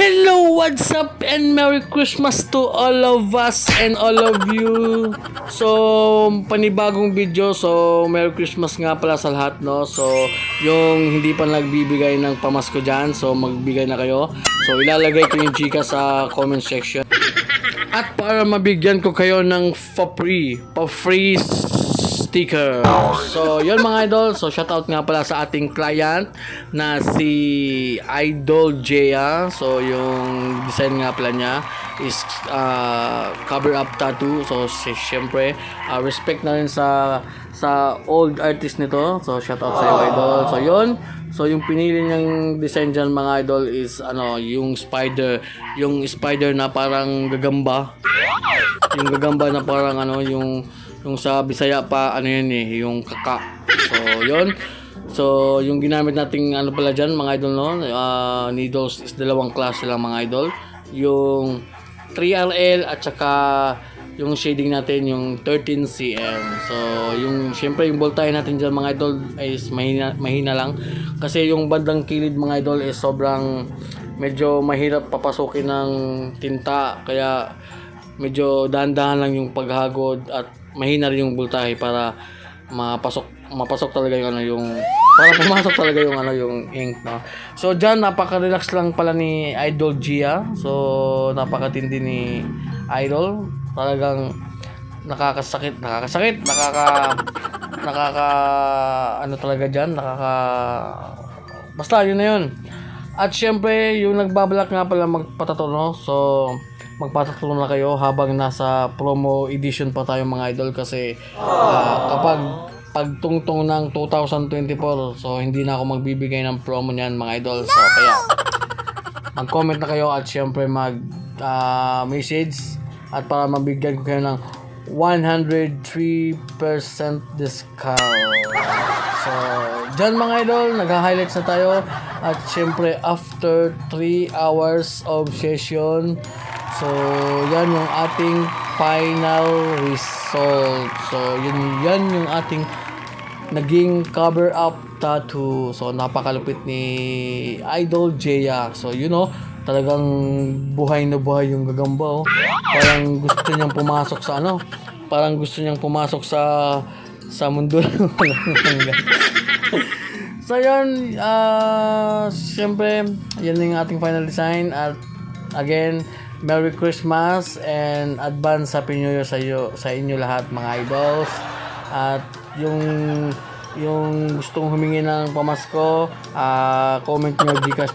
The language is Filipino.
Hello, what's up, and Merry Christmas to all of us and all of you. So, panibagong video. So, Merry Christmas nga pala sa lahat, no? So, yung hindi pa nagbibigay ng pamasko dyan, so magbigay na kayo. So, ilalagay ko yung chika sa comment section. At para mabigyan ko kayo ng pa-free, pa-free sticker. So, yun mga idol. So, shoutout nga pala sa ating client na si Idol Jaya. So, yung design nga pala niya is uh, cover up tattoo. So, si, syempre, uh, respect na rin sa sa old artist nito. So, shoutout sa iyo, idol. So, yun. So, yung pinili niyang design dyan, mga idol, is ano, yung spider. Yung spider na parang gagamba yung gagamba na parang ano yung yung sa Bisaya pa ano yun eh yung kaka so yun so yung ginamit nating ano pala dyan mga idol no ah, needles is dalawang klase lang mga idol yung 3RL at saka yung shading natin yung 13 cm so yung syempre yung voltahe natin dyan mga idol is mahina, mahina lang. Kasi yung bandang kilid mga idol is sobrang medyo mahirap papasukin ng tinta. Kaya medyo dahan-dahan lang yung paghagod at mahina rin yung voltahe para mapasok mapasok talaga yung ano yung para pumasok talaga yung ano yung ink no. So diyan napaka-relax lang pala ni Idol Gia. So napakatindi ni Idol. Talagang nakakasakit, nakakasakit, nakaka nakaka ano talaga diyan, nakaka basta yun na yun. At syempre, yung nagbabalak nga pala magpatato, no? So, magpatato na kayo habang nasa promo edition pa tayo mga idol kasi ah, kapag pagtungtong ng 2024, so hindi na ako magbibigay ng promo niyan mga idol. So, kaya mag-comment na kayo at syempre mag ah, message at para mabigyan ko kayo ng 103% discount. So, dyan mga idol, nag-highlights na tayo. At syempre, after 3 hours of session, so, yan yung ating final result. So, yun, yan yung ating naging cover up tattoo. So, napakalupit ni Idol Jaya. So, you know, talagang buhay na buhay yung gagamba. Oh. Parang gusto niyang pumasok sa ano, parang gusto niyang pumasok sa sa mundo so, yun, ah, siyempre, yan yung ating final design at again, Merry Christmas and advance Happy New Year sa iyo, sa inyo lahat mga idols. At yung yung gustong humingi ng pamasko, ah comment nyo Gcash